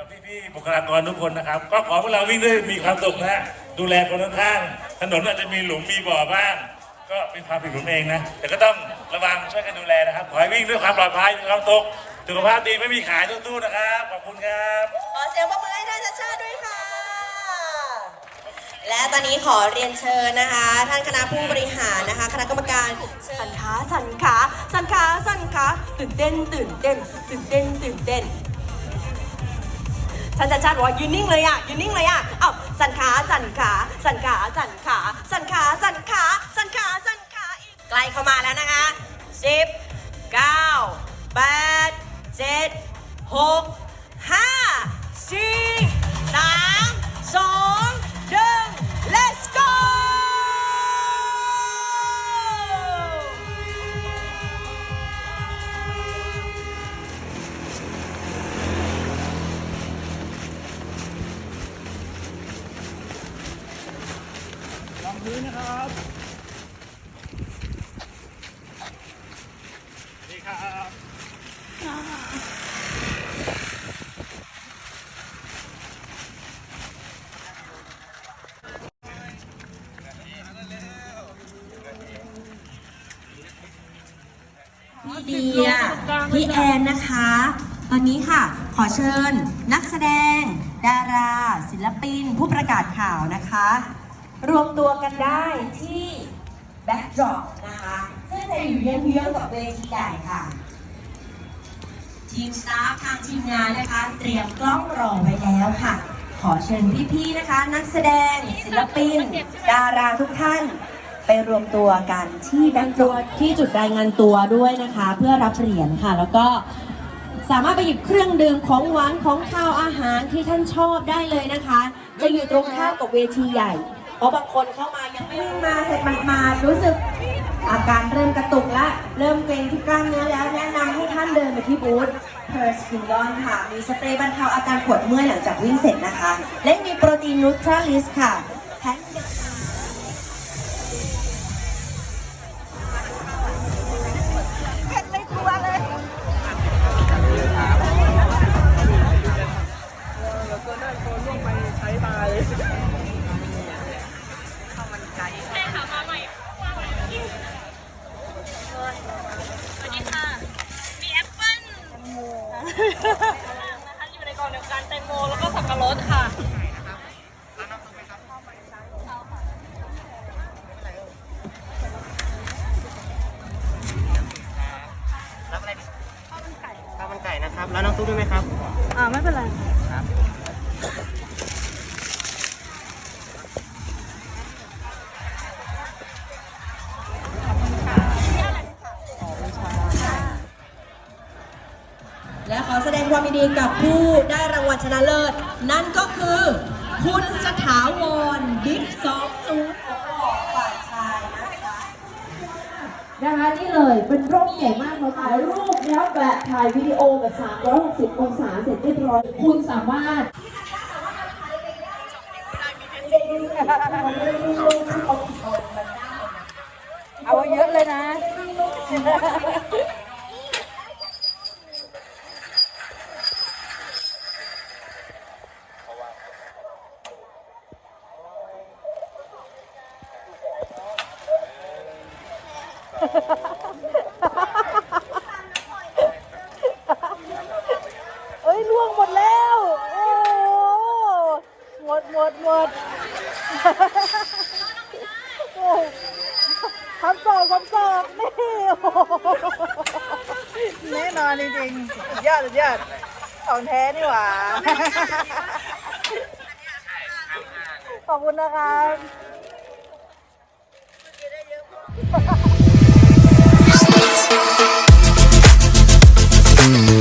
อพี่ๆบุคลากรทุกคนนะครับ ก็ขอพวกเราวิ่งด้วยมีความสุขนะฮะดูแลคนข้างๆถนนอาจจะมีหลุมมีบ่อบ้าง ก็เป็นความผิดผมเองนะ แต่ก็ต้องระวังช่วยกันดูแลนะครับ ขอให้วิ่งด้วยความปลอดภัยมีความสุขสุขภาพดีไม่มีขายตู้ๆนะครับ ขอบคุณครับ ขอเสียงปรบมือให้ท่านชาติชาติด้วยค่ะ และตอนนี้ขอเรียนเชิญนะคะ ท่านคณะผู้บริหารนะคะ คณะกรรมการสันขาสันขาสันขาสันขาตื่นเต้นตื่นเต้นตื่นเต้นตื่นเต้น ท่านชาติชาติบอกว่ายืนนิ่งเลยอะยืนนิ่งเลยอะเอ้าสันขาสันขาสันขาสันขาสันขาสันขาสันขาสันขาอีกใกล้เข้ามาแล้วนะคะสิบเก้าแปดเจ็ดหก ดีครับพี่เดียพี่แอนนะคะ ตอนนี้ค่ะ ขอเชิญนักแสดง ดารา ศิลปิน ผู้ประกาศข่าวนะคะ รวมตัวกันได้ที่แบ็กดรอปนะคะ ซึ่งจะอยู่เยื้องๆกับเวทีใหญ่ค่ะ ทีมสตาฟทางทีมงานนะคะ เตรียมกล้องรอไว้แล้วค่ะ ขอเชิญพี่ๆนะคะ นักแสดงศิลปิน ดาราทุกท่าน ไปรวมตัวกันที่แบ็กดรอปที่จุดรายงานตัวด้วยนะคะ เพื่อรับเหรียญค่ะ แล้วก็สามารถไปหยิบเครื่องดื่มของหวานของข้าวอาหารที่ท่านชอบได้เลยนะคะ จะอยู่ตรงข้ามกับเวทีใหญ่ เพราะบางคนเข้ามายังไม่วิ่งมาเสร็จมารู้สึกอาการเริ่มกระตุกและ เริ่มเกร็งที่กล้ามเนื้อแล้ว แนะนำให้ท่านเดินไปที่บูธ p e r s ิ i n o n ค่ะ มีสเปรย์บรรเทาอาการปวดเมื่อยหลังจากวิ่งเสร็จนะคะ และมีโปรตีนนูทรัลิสค่ะแพน นะคะอยู่ในกล่องเดียวกันแตงโมแล้วก็สับปะรดค่ะ รับอะไรดีข้าวมันไก่ข้าวมันไก่นะครับ แล้วน้ำซุปด้วยไหมครับ อ่าไม่เป็นไร และขอแสดงความยินดีกับผู้ได้รางวัลชนะเลิศ นั่นก็คือ คุณสถาวรบิ๊กสองศูนย์ของฝ่ายชายนะคะนะคะนี่เลยเป็นร่มใหญ่มากเราถ่ายรูปแล้วแบบถ่ายวิดีโอแบบ 360 องศาเสร็จเรียบร้อยคุณสามารถเอาเยอะเลยนะ เอ้ยล่วงหมดแล้ว โอ้โหหมดหมดหมดคำตอบคำตอบนี่โอ้โหแน่นอนจริงๆสุดยอดสุดยอดของแท้นี่หว่า ขอบคุณนะครับ night. Mm.